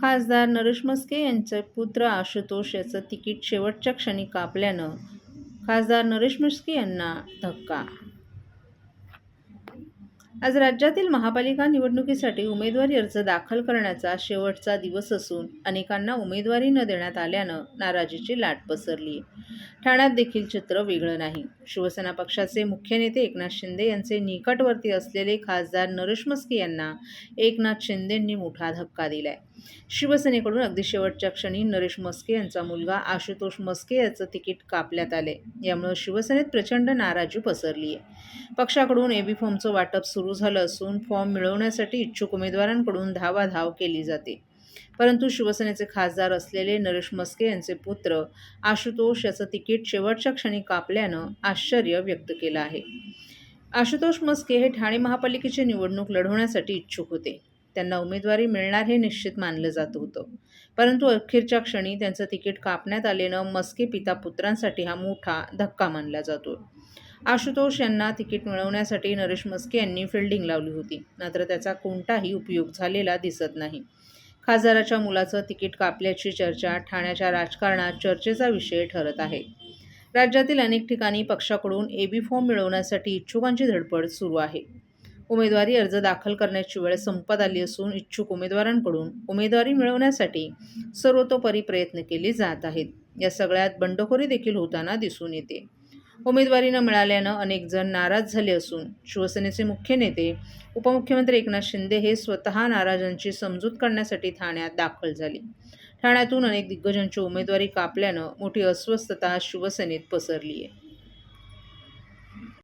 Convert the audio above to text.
खासदार नरेश मस्के यांचे पुत्र आशुतोष याचं तिकीट शेवटच्या क्षणी कापल्यानं खासदार नरेश मस्के यांना धक्का आज राज्यातील महापालिका निवडणुकीसाठी उमेदवारी अर्ज दाखल करण्याचा शेवटचा दिवस असून अनेकांना उमेदवारी न देण्यात आल्यानं नाराजीची लाट पसरली. ठाण्यात देखील चित्र वेगळं नाही. शिवसेना पक्षाचे मुख्य नेते एकनाथ शिंदे यांचे निकटवर्ती असलेले खासदार नरेश मस्के यांना एकनाथ शिंदेंनी मोठा धक्का दिलाय. शिवसेनेकडून अगदी शेवटच्या क्षणी नरेश मस्के यांचा मुलगा आशुतोष मस्के याचं तिकीट कापण्यात आले यामुळे शिवसेनेत प्रचंड नाराजी पसरली आहे पक्षाकडून एबी फॉर्मचं वाटप सुरू झालं असून फॉर्म मिळवण्यासाठी इच्छुक उमेदवारांकडून धावाधाव केली जाते. परंतु शिवसेनेचे खासदार असलेले नरेश मस्के यांचे पुत्र आशुतोष याचं तिकीट शेवटच्या क्षणी कापल्यानं आश्चर्य व्यक्त केलं आहे. आशुतोष मस्के हे ठाणे महापालिकेची निवडणूक लढवण्यासाठी इच्छुक होते. त्यांना उमेदवारी मिळणार हे निश्चित मानलं जात होतं. परंतु अखेरच्या क्षणी त्यांचं तिकीट कापण्यात आलेनं मस्के पिता पुत्रांसाठी हा मोठा धक्का मानला जातो. आशुतोष यांना तिकीट मिळवण्यासाठी नरेश मस्के यांनी फिल्डिंग लावली होती. मात्र त्याचा कोणताही उपयोग झालेला दिसत नाही. खासदाराच्या मुलाचं तिकीट कापल्याची चर्चा ठाण्याच्या राजकारणात चर्चेचा विषय ठरत आहे. राज्यातील अनेक ठिकाणी पक्षाकडून ए बी फॉर्म मिळवण्यासाठी इच्छुकांची धडपड सुरू आहे. उमेदवारी अर्ज दाखल करण्याची वेळ संपत आली असून इच्छुक उमेदवारांकडून उमेदवारी मिळवण्यासाठी सर्वतोपरी प्रयत्न केले जात आहेत. या सगळ्यात बंडखोरी देखील होताना दिसून येते. उमेदवारी न मिळाल्यानं अनेक जण नाराज झाले असून शिवसेनेचे मुख्य नेते उपमुख्यमंत्री एकनाथ शिंदे हे स्वतः नाराजांची समजूत करण्यासाठी ठाण्यात दाखल झाले. ठाण्यातून अनेक दिग्गजांची उमेदवारी कापल्यानं मोठी अस्वस्थता शिवसेनेत पसरली आहे